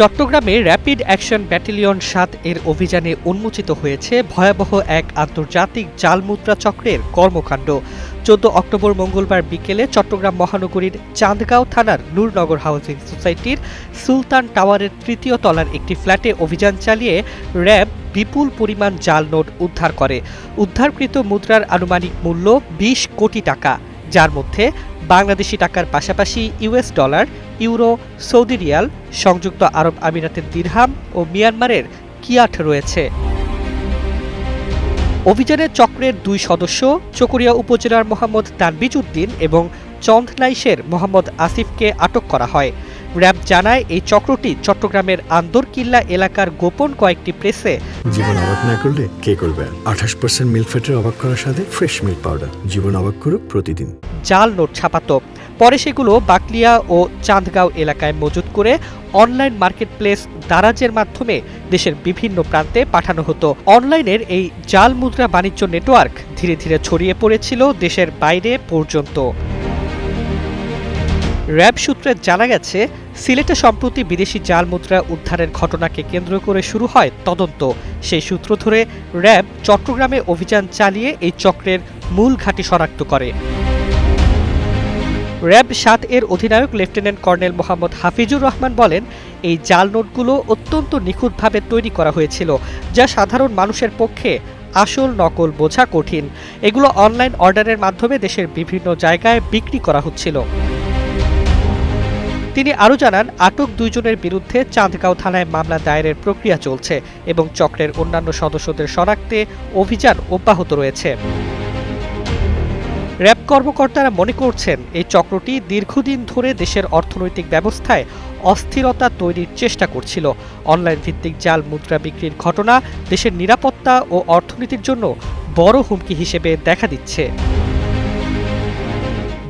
চট্টগ্রামে rapid action battalion সাত এর অভিযানে উন্মোচিত হয়েছে ভয়াবহ এক আন্তর্জাতিক জাল মুদ্রা চক্রের কর্মকাণ্ড। চোদ্দ অক্টোবর মঙ্গলবার বিকেলে চট্টগ্রাম মহানগরীর চাঁদগাঁও থানার নূরনগর হাউজিং সোসাইটির সুলতান টাওয়ারের তৃতীয় তলার একটি ফ্ল্যাটে অভিযান চালিয়ে র্যাব বিপুল পরিমাণ জাল নোট উদ্ধার করে। উদ্ধারকৃত মুদ্রার আনুমানিক মূল্য বিশ কোটি টাকা, যার মধ্যে বাংলাদেশি টাকার পাশাপাশি US dollar euro Saudi riyal সংযুক্ত আরব আমিরাতের দিরহাম ও মিয়ানমারের কিয়াট রয়েছে। অভিযানের চক্রের দুই সদস্য চকরিয়া উপজেলার মোহাম্মদ তানবিজ উদ্দিন এবং চন্দনাইশের মোহাম্মদ আসিফকে আটক করা হয়। র্যাব জানায় এই চক্রটি চট্টগ্রামের আন্দরকিল্লা এলাকার গোপন কয়েকটি প্রেসে জীবন অবাক না করলে কে করবে? আঠাশ পার্সেন্ট মিল্ক ফ্যাটের অবাক করার সাথে ফ্রেশ মিল্ক পাউডার জীবন অবাক করুক প্রতিদিন। জাল নোট ছাপাত। পরে সেগুলো বাকলিয়া ও চাঁদগাঁও এলাকায় মজুত করে অনলাইন মার্কেটপ্লেস দারাজের মাধ্যমে দেশের বিভিন্ন প্রান্তে পাঠানো হতো। অনলাইনের এই জাল মুদ্রা বাণিজ্য নেটওয়ার্ক ধীরে ধীরে ছড়িয়ে পড়েছিল দেশের বাইরে পর্যন্ত। র্যাব সূত্রে জানা গেছে, সিলেটে সম্প্রতি বিদেশি জাল মুদ্রা উদ্ধারের ঘটনাকে কেন্দ্র করে শুরু হয় তদন্ত। সেই সূত্র ধরে র্যাব চট্টগ্রামে অভিযান চালিয়ে এই চক্রের মূল ঘাঁটি শনাক্ত করে। র্যাব সাত এর অধিনায়ক লেফটেন্যান্ট কর্নেল মোহাম্মদ হাফিজুর রহমান বলেন, এই জাল নোটগুলো অত্যন্ত নিখুঁতভাবে তৈরি করা হয়েছিল, যা সাধারণ মানুষের পক্ষে আসল নকল বোঝা কঠিন। এগুলো অনলাইন অর্ডারের মাধ্যমে দেশের বিভিন্ন জায়গায় বিক্রি করা হচ্ছিল। তিনি আরও জানান, আটক দুইজনের বিরুদ্ধে চাঁদগাঁও থানায় মামলা দায়েরের প্রক্রিয়া চলছে এবং চক্রের অন্যান্য সদস্যদের শনাক্তে অভিযান অব্যাহত রয়েছে। র্যাব কর্মকর্তারা মনে করছেন, এই চক্রটি দীর্ঘদিন ধরে দেশের অর্থনৈতিক ব্যবস্থায় অস্থিরতা তৈরির চেষ্টা করছিল। অনলাইন ভিত্তিক জাল মুদ্রা বিক্রির ঘটনা দেশের নিরাপত্তা ও অর্থনীতির জন্য বড় হুমকি হিসেবে দেখা দিচ্ছে।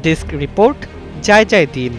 ডেস্ক রিপোর্ট যায় যায় দিন।